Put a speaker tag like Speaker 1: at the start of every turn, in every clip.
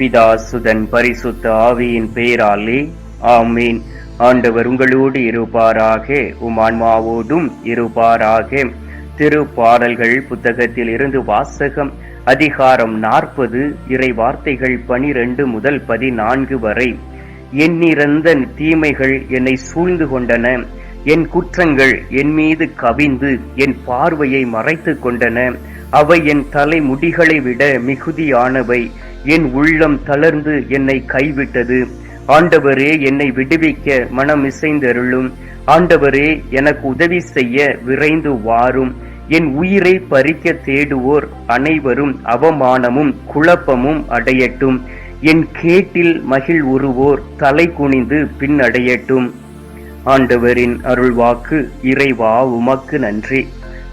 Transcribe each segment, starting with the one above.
Speaker 1: பிதா சுதன் பரிசுத்த ஆவியின் பெயராலே ஆமீன். ஆண்டவர் உங்களோடு இருப்பாராக உம் ஆன்மாவோடும் இருப்பாராக. திருப்பாடல்கள் புத்தகத்தில் இருந்து வாசகம் அதிகாரம் நாற்பது இறை வார்த்தைகள் பனிரெண்டு முதல் பதினான்கு வரை. எண்ணிறந்த தீமைகள் என்னை சூழ்ந்து கொண்டன என் குற்றங்கள் என் மீது கவிந்து என் பார்வையை மறைத்து கொண்டன. அவை என் தலை முடிகளை விட மிகுதியானவை. என் உள்ளம் தளர்ந்து என்னை கைவிட்டது. ஆண்டவரே என்னை விடுவிக்க மனம் இசைந்தருளும் ஆண்டவரே எனக்கு உதவி செய்ய விரைந்து வாரும். என் உயிரை பறிக்க தேடுவோர் அனைவரும் அவமானமும் குழப்பமும் அடையட்டும். என் கேட்டில் மகிழ் உருவோர் தலை குனிந்து பின்னடையட்டும். ஆண்டவரின் அருள்வாக்கு இறைவா உமக்கு நன்றி.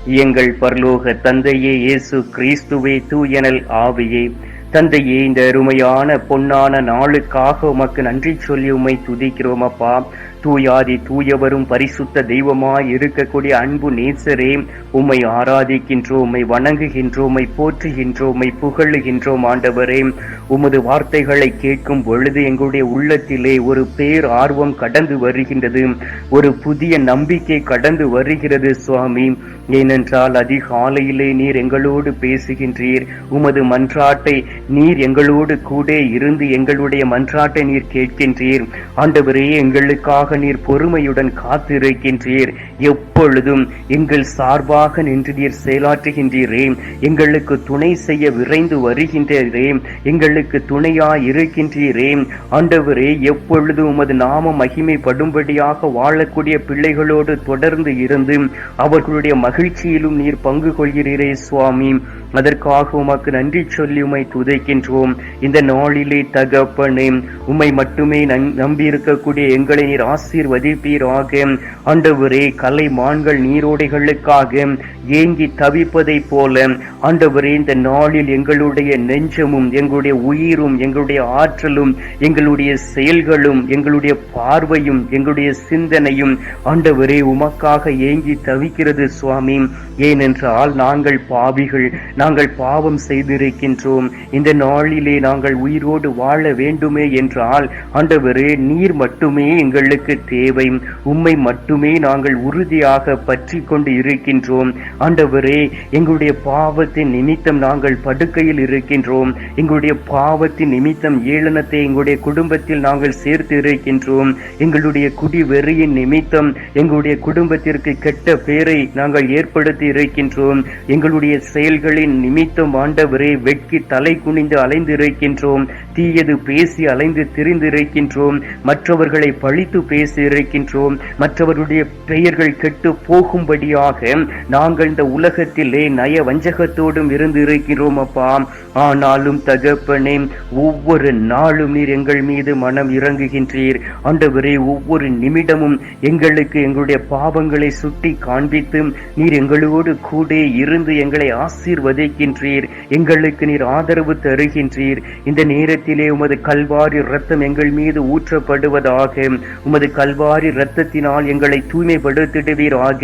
Speaker 1: எங்கள் பரலோக தந்தையே இயேசு கிறிஸ்துவே தூயனல் ஆவியே. தந்தையே இந்த அருமையான பொன்னான நாளுக்காக உமக்கு நன்றி சொல்லி உமை துதிக்கிறோம் அப்பா. தூயாதி தூயவரும் பரிசுத்த தெய்வமாய் இருக்கக்கூடிய அன்பு நேசரே உம்மை ஆராதிக்கின்றோம் உம்மை வணங்குகின்றோம் உம்மை போற்றுகின்றோம் உம்மை புகழுகின்றோம் ஆண்டவரே. உமது வார்த்தைகளை கேட்கும் பொழுது எங்களுடைய உள்ளத்திலே ஒரு பேர் ஆர்வம் கடந்து வருகின்றது. ஒரு புதிய நம்பிக்கை கடந்து வருகிறது சுவாமி. ஏனென்றால் அதிகாலையிலே நீர் எங்களோடு பேசுகின்றீர். உமது மன்றாட்டை நீர் எங்களோடு கூட இருந்து எங்களுடைய மன்றாட்டை நீர் கேட்கின்றீர். ஆண்டவரே எங்களுக்காக நீர் பொறுமையுடன் காத்திருக்கின்றீர். எப்பொழுதும் எங்கள் சார்பாக நின்று நீர் செயலாற்றுகின்றீரே. எங்களுக்கு துணை செய்ய விரைந்து வருகின்றீரே. எங்களுக்கு துணையாய் இருக்கின்றீரே ஆண்டவரே எப்பொழுது உமது நாம மகிமைப்படும்படியாக வாழக்கூடிய பிள்ளைகளோடு தொடர்ந்து இருந்து அவர்களுடைய மகிழ்ச்சியிலும் நீர் பங்கு கொள்கிறீரே சுவாமி. அதற்காக உமக்கு நன்றி சொல்லி உமை துதைக்கின்றோம். இந்த நாளிலே தகப்பனே உம்மை மட்டுமே நம்பி இருக்கக்கூடிய எங்களை நீர் ஆசீர்வதிப்பீராக. ஆண்டவரே கலை மான்கள் நீரோடைகளுக்காக ஏங்கி தவிப்பதைப் போல. ஆண்டவரே இந்த நாளில் எங்களுடைய நெஞ்சமும் எங்களுடைய உயிரும் எங்களுடைய ஆற்றலும் எங்களுடைய செயல்களும் எங்களுடைய பார்வையும் எங்களுடைய சிந்தனையும் ஆண்டவரே உமக்காக ஏங்கி தவிக்கிறது சுவாமி. ஏனென்றால் நாங்கள் பாவிகள். நாங்கள் பாவம் செய்திருக்கின்றோம். இந்த நாளிலே நாங்கள் உயிரோடு வாழ வேண்டுமே என்றால் ஆண்டவரே நீர் மட்டுமே எங்களுக்கு தேவை. உம்மை மட்டுமே நாங்கள் உறுதியாக பற்றி கொண்டு இருக்கின்றோம். ஆண்டவரே எங்களுடைய பாவத்தின் நிமித்தம் நாங்கள் படுக்கையில் இருக்கின்றோம். எங்களுடைய பாவத்தின் நிமித்தம் ஏளனத்தை எங்களுடைய குடும்பத்தில் நாங்கள் சேர்த்து இருக்கின்றோம். எங்களுடைய குடி வெறியின் நிமித்தம் எங்களுடைய குடும்பத்திற்கு கெட்ட பேரை நாங்கள் ஏற்படுத்தி இருக்கின்றோம். எங்களுடைய செயல்களின் நிமித்தம் ஆண்டவரே வெட்கி தலை குனிந்து அலைந்து இருக்கின்றோம் தீயது பேசி அலைந்து திரிந்திருக்கின்றோம் மற்றவர்களை பழித்து பேசி இருக்கின்றோம் மற்றவருடைய பெயர்கள் கெட்டு போகும்படியாக நாங்கள் இந்த உலகத்திலே நய வஞ்சகத்தோடும் இருந்து இருக்கிறோம் அப்பா. ஆனாலும் தகப்பனே ஒவ்வொரு நாளும் நீர் எங்கள் மீது மனம் இறங்குகின்றீர். ஆண்டவரே ஒவ்வொரு நிமிடமும் எங்களுக்கு எங்களுடைய பாவங்களை சுட்டி காண்பித்து நீர் எங்களோடு கூட இருந்து எங்களை ஆசீர்வதி ஆசீர்வதிக்கின்றீர் எங்களுக்கு நீர் ஆதரவு தருகின்றீர். இந்த நேரத்திலே உமது கல்வாரி ரத்தம் எங்கள் மீது ஊற்றப்படுவதாக. உமது கல்வாரி ரத்தத்தினால் எங்களை தூய்மைப்படுத்திடுவீராக.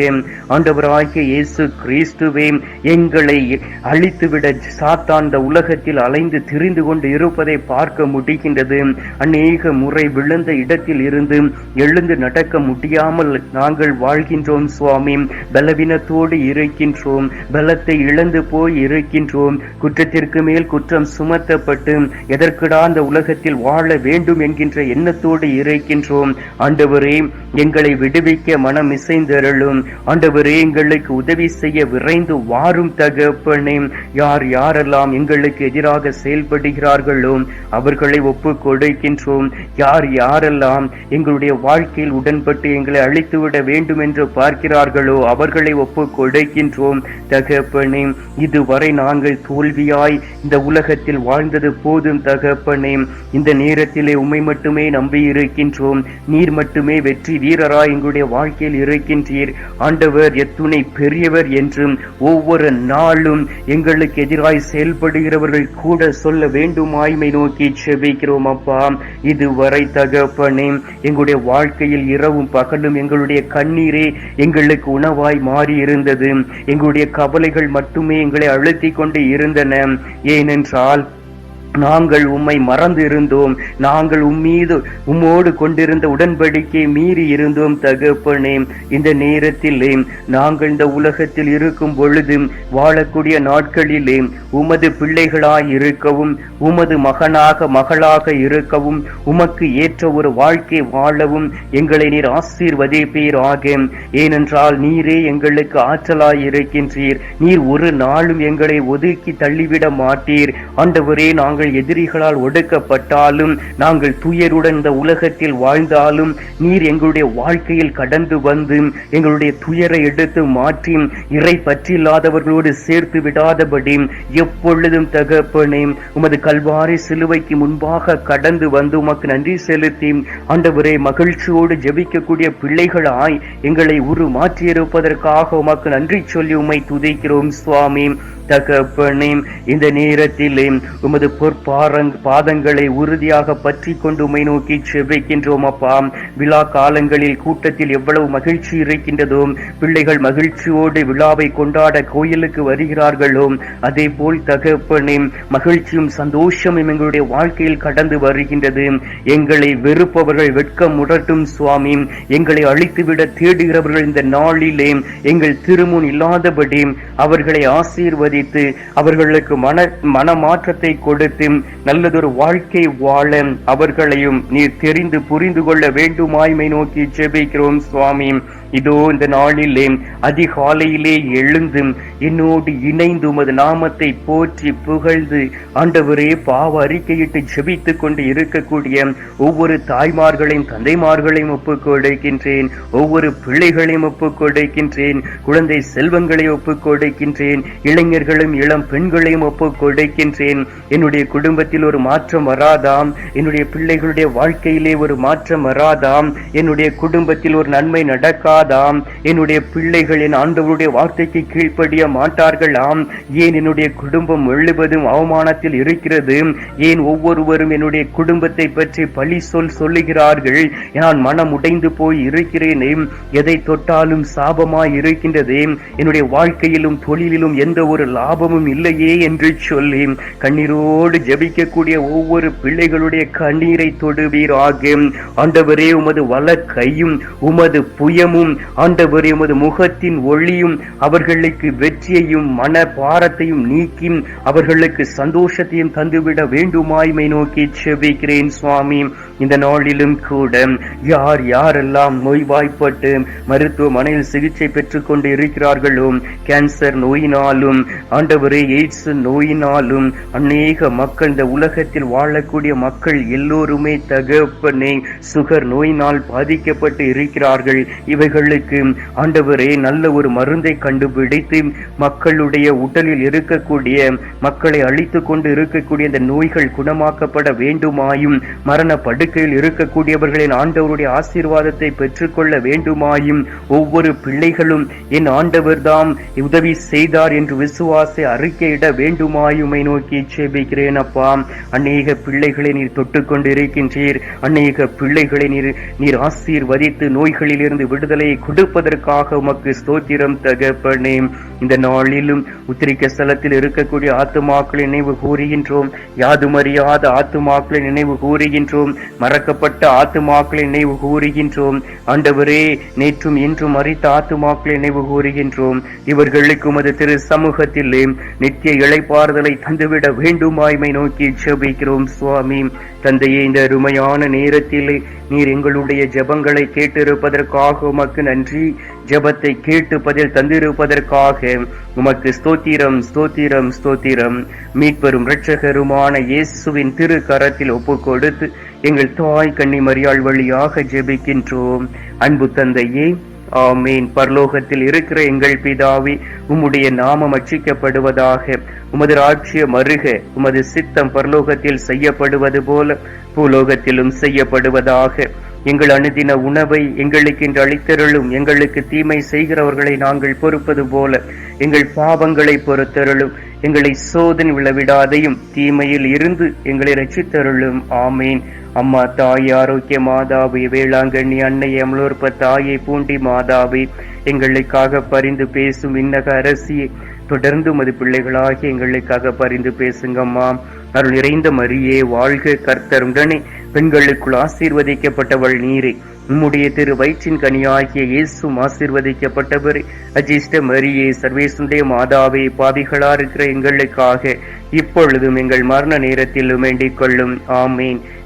Speaker 1: ஆண்டவராகிய இயேசு கிறிஸ்துவே எங்களை அழித்துவிட சாத்தான் இந்த உலகத்தில் அலைந்து திரிந்து கொண்டு இருப்பதை பார்க்க முடிகின்றது. அநேக முறை விழுந்த இடத்தில் இருந்து எழுந்து நடக்க முடியாமல் நாங்கள் வாழ்கின்றோம் சுவாமி. பலவீனத்தோடு இருக்கின்றோம். பலத்தை இழந்து போய் இருக்கின்றோம். குற்றத்திற்கு மேல் குற்றம் சுமத்தப்பட்டு எதற்குடா அந்த உலகத்தில் வாழ வேண்டும் என்கின்ற எண்ணத்தோடு இருக்கின்றோம். ஆண்டவரே எங்களை விடுவிக்க மனம் இசைந்தருளும். ஆண்டவரே எங்களுக்கு உதவி செய்ய விரைந்து வாரும் தகப்பனே. யார் யாரெல்லாம் எங்களுக்கு எதிராக செயல்படுகிறார்களோ அவர்களை ஒப்பு கொடுக்கின்றோம். யார் யாரெல்லாம் எங்களுடைய வாழ்க்கையில் உடன்பட்டு எங்களை அழித்துவிட வேண்டும் என்று பார்க்கிறார்களோ அவர்களை ஒப்பு கொடுக்கின்றோம். தகப்பனே இது வரை நாங்கள் தோல்வியாய் இந்த உலகத்தில் வாழ்ந்தது போதும் தகப்பனே. இந்த நேரத்திலே உம்மை மட்டுமே நம்பி இருக்கின்றோம். நீர் மட்டுமே வெற்றி வீரராய் எங்களுடைய வாழ்க்கையில் இருக்கின்றீர். ஆண்டவர் எத்துணை பெரியவர் என்றும் ஒவ்வொரு நாளும் எங்களுக்கு எதிராய் செயல்படுகிறவர்கள் கூட சொல்ல வேண்டுமாய்மை நோக்கி செபிக்கிறோம் அப்பா. இதுவரை தகப்பனே எங்களுடைய வாழ்க்கையில் இரவும் பகலும் எங்களுடைய கண்ணீரே எங்களுக்கு உணவாய் மாறி இருந்தது எங்களுடைய கவலைகள் மட்டுமே எங்களை அழுத்தி கொண்டு இருந்தன. ஏனென்றால் நாங்கள் உம்மை மறந்து இருந்தோம் நாங்கள் உம்மீது உம்மோடு கொண்டிருந்த உடன்படிக்கை மீறி இருந்தோம் தகப்பனே. இந்த நேரத்திலே நாங்கள் இந்த உலகத்தில் இருக்கும் பொழுது வாழக்கூடிய நாட்களிலே உமது பிள்ளைகளாய் இருக்கவும் உமது மகனாக மகளாக இருக்கவும் உமக்கு ஏற்ற ஒரு வாழ்க்கை வாழவும் எங்களை நீர் ஆசீர்வதிப்பீராக. ஏனென்றால் நீரே எங்களுக்கு ஆற்றலாய் இருக்கின்றீர் நீர் ஒரு நாளும் எங்களை ஒதுக்கி தள்ளிவிட மாட்டீர். ஆண்டவரே நாங்கள் எதிரிகளால் ஒடுக்கப்பட்டாலும் நாங்கள் துயருடன் இந்த உலகத்தில் வாழ்ந்தாலும் நீர் எங்களுடைய வாழ்க்கையில் கடந்து வந்து எங்களுடைய துயரை எடுத்து மாற்றி இறை பற்றில்லாதவர்களோடு சேர்த்து விடாதபடி எப்பொழுதும் தகப்பனே உமது கல்வாரி சிலுவைக்கு முன்பாக கடந்து வந்து உமக்கு நன்றி செலுத்தி ஆண்டவரே மகிழ்ச்சியோடு ஜெபிக்கக்கூடிய பிள்ளைகளாய் எங்களை உரு மாற்றியிருப்பதற்காக உமக்கு நன்றி சொல்லி உமை துதிக்கிறோம் சுவாமி. தகப்பனே இந்த நேரத்திலே உமது பொருள் பொற்பாரங் பாதங்களை உறுதியாக பற்றி கொண்டு உமை நோக்கி செவ்வைக்கின்றோம் அப்பா. விழா காலங்களில் கூட்டத்தில் எவ்வளவு மகிழ்ச்சி இருக்கின்றதோ பிள்ளைகள் மகிழ்ச்சியோடு விழாவை கொண்டாட கோயிலுக்கு வருகிறார்களோ அதே போல் தகப்பனே மகிழ்ச்சியும் சந்தோஷமும் எங்களுடைய வாழ்க்கையில் கடந்து வருகின்றது. எங்களை வெறுப்பவர்கள் வெட்கம் உடட்டும் சுவாமி. எங்களை அழித்துவிட தேடுகிறவர்கள் இந்த நாளிலே எங்கள் திருமுன் இல்லாதபடி அவர்களை ஆசீர்வதித்து அவர்களுக்கு மன மனமாற்றத்தை கொடுத்து நல்லதொரு வாழ்க்கை வாழ அவர்களையும் நீர் தெரிந்து புரிந்து கொள்ள வேண்டுமாய்மை நோக்கி ஜெபிக்கிறோம் சுவாமி. இதோ இந்த நாளிலே அதிகாலையிலே எழுந்து என்னோடு இணைந்து உமது நாமத்தை போற்றி புகழ்ந்து ஆண்டவரே பாவ அறிக்கையிட்டு ஜெபித்துக் கொண்டு இருக்கக்கூடிய ஒவ்வொரு தாய்மார்களையும் தந்தைமார்களையும் ஒப்புக்கொடுக்கின்றேன் ஒவ்வொரு பிள்ளைகளையும் ஒப்புக்கொடுக்கின்றேன் குழந்தை செல்வங்களை ஒப்புக்கொடுக்கின்றேன் இளைஞர்களும் இளம் பெண்களையும் ஒப்புக்கொடுக்கின்றேன் என்னுடைய குடும்பத்தில் ஒரு மாற்றம் வராதாம். என்னுடைய பிள்ளைகளுடைய வாழ்க்கையிலே ஒரு மாற்றம் வராதாம். என்னுடைய குடும்பத்தில் ஒரு நன்மை நடக்காது. மாட்டாதாம். என்னுடைய பிள்ளைகள் என் ஆண்டவருடைய வார்த்தைக்கு கீழ்ப்படிய மாட்டார்களாம். ஏன் என்னுடைய குடும்பம் முழுவதும் அவமானத்தில் இருக்கிறது? ஏன் ஒவ்வொருவரும் என்னுடைய குடும்பத்தை பற்றி பழி சொல் சொல்லுகிறார்கள்? நான் மனம் உடைந்து போய் இருக்கிறேனே. எதை தொட்டாலும் சாபமாய் இருக்கின்றதே. என்னுடைய வாழ்க்கையிலும் தொழிலிலும் எந்த ஒரு லாபமும் இல்லையே என்று சொல்லி கண்ணீரோடு ஜெபிக்கக்கூடிய ஒவ்வொரு பிள்ளைகளுடைய கண்ணீரை தொடுவீராக. ஆண்டவரே உமது வல கையும் உமது புயமும் ஆண்டவர் எமது முகத்தின் ஒளியும் அவர்களுக்கு வெற்றியையும் மன பாரத்தையும் நீக்கி அவர்களுக்கு சந்தோஷத்தையும் தந்துவிட வேண்டுமாய்மை நோக்கி செவிக்கிறேன் சுவாமி. இந்த நாளிலும் கூட யார் யாரெல்லாம் நோய்வாய்ப்பட்டு மருத்துவமனையில் சிகிச்சை பெற்றுக் கொண்டு இருக்கிறார்களோ கேன்சர் நோயினாலும் ஆண்டவரே எய்ட்ஸ் நோயினாலும் அநேக மக்கள் இந்த உலகத்தில் வாழக்கூடிய மக்கள் எல்லோருமே தகப்பனே சுகர் நோயினால் பாதிக்கப்பட்டு இருக்கிறார்கள். இவைகள் மக்களுக்கு ஆண்டவரே நல்ல ஒரு மருந்தை கண்டுபிடித்து மக்களுடைய உடலில் இருக்கக்கூடிய மக்களை அழித்துக் கொண்டு இருக்கக்கூடிய இந்த நோய்கள் குணமாக்கப்பட வேண்டுமாயும் மரண படுக்கையில் இருக்கக்கூடியவர்களின் ஆண்டவருடைய ஆசீர்வாதத்தை பெற்றுக்கொள்ள வேண்டுமாயும் ஒவ்வொரு பிள்ளைகளும் என் ஆண்டவர்தாம் உதவி செய்தார் என்று விசுவாசை அறிக்கையிட வேண்டுமாயுமை நோக்கி செபிக்கிறேன் அப்பா. அநேக பிள்ளைகளை நீர் தொட்டுக்கொண்டு இருக்கின்றீர் அநேக பிள்ளைகளை நீர் நீர் ஆசீர்வதித்து நோய்களிலிருந்து விடுதலையை கொடுப்பதற்காக உமக்கு ஸ்தோத்திரம் தகப்பனே இந்த நாளிலும் உத்திரிக்க ஸ்தலத்தில் இருக்கக்கூடிய ஆத்துமாக்களை நினைவு கூறுகின்றோம். யாதுமறியாத ஆத்துமாக்களை நினைவு கூறுகின்றோம். மறக்கப்பட்ட ஆத்துமாக்களை நினைவு கூறுகின்றோம். ஆண்டவரே நேற்றும் இன்றும் அறித்த ஆத்துமாக்களை நினைவு கூறுகின்றோம். இவர்களுக்கு உமது திரு சமூகத்திலே நித்திய இழைப்பாறுதலை தந்துவிட வேண்டுமாய்மை நோக்கி ஜபிக்கிறோம் சுவாமி. தந்தையே இந்த அருமையான நேரத்திலே நீர் எங்களுடைய ஜபங்களை கேட்டிருப்பதற்காக உமக்கு உமக்கு நன்றி. ஜெபத்தை கேட்டு பதில் தந்திருப்பதற்காக உமக்கு ஸ்தோத்திரம் ஸ்தோத்திரம் ஸ்தோத்திரம். மீட்பெரும் இரட்சகருமான இயேசுவின் திரு கரத்தில் ஒப்பு கொடுத்து எங்கள் தாய் கண்ணி மரியாள் வழியாக ஜெபிக்கின்றோம். அன்பு தந்தையே ஆமீன். பரலோகத்தில் இருக்கிற எங்கள் பிதாவி உம்முடைய நாமம் அச்சிக்கப்படுவதாக உமது ராட்சியம் அருக உமது சித்தம் பரலோகத்தில் செய்யப்படுவது போல பூலோகத்திலும் செய்யப்படுவதாக எங்கள் அனுதின உணவை எங்களுக்கு என்று அளித்தருளும் எங்களுக்கு தீமை செய்கிறவர்களை நாங்கள் பொறுப்பது போல எங்கள் பாவங்களை பொறுத்தருளும் எங்களை சோதனை விழவிடாதையும் தீமையில் இருந்து எங்களை ரட்சித்தருளும். ஆமீன். அம்மா தாய் ஆரோக்கிய மாதாவே வேளாங்கண்ணி அன்னை அமலோற்ப தாயை பூண்டி மாதாவே எங்களுக்காக பரிந்து பேசும் விண்ணக அரசியை தொடர்ந்து மது பிள்ளைகளாகி எங்களுக்காக பரிந்து பேசுங்கம்மா. அருள் நிறைந்த மரியே வாழ்க கர்த்தருடனே பெண்களுக்குள் ஆசீர்வதிக்கப்பட்டவள் நீரே. உம்முடைய திரு வயிற்றின் கனியாகிய இயேசும் ஆசீர்வதிக்கப்பட்டவர். அஜிஷ்ட மரியே சர்வேசுடைய மாதாவே பாவிகளா இருக்கிற எங்களுக்காக இப்பொழுதும் எங்கள் மரண நேரத்திலும் வேண்டிக் கொள்ளும். ஆமேன்.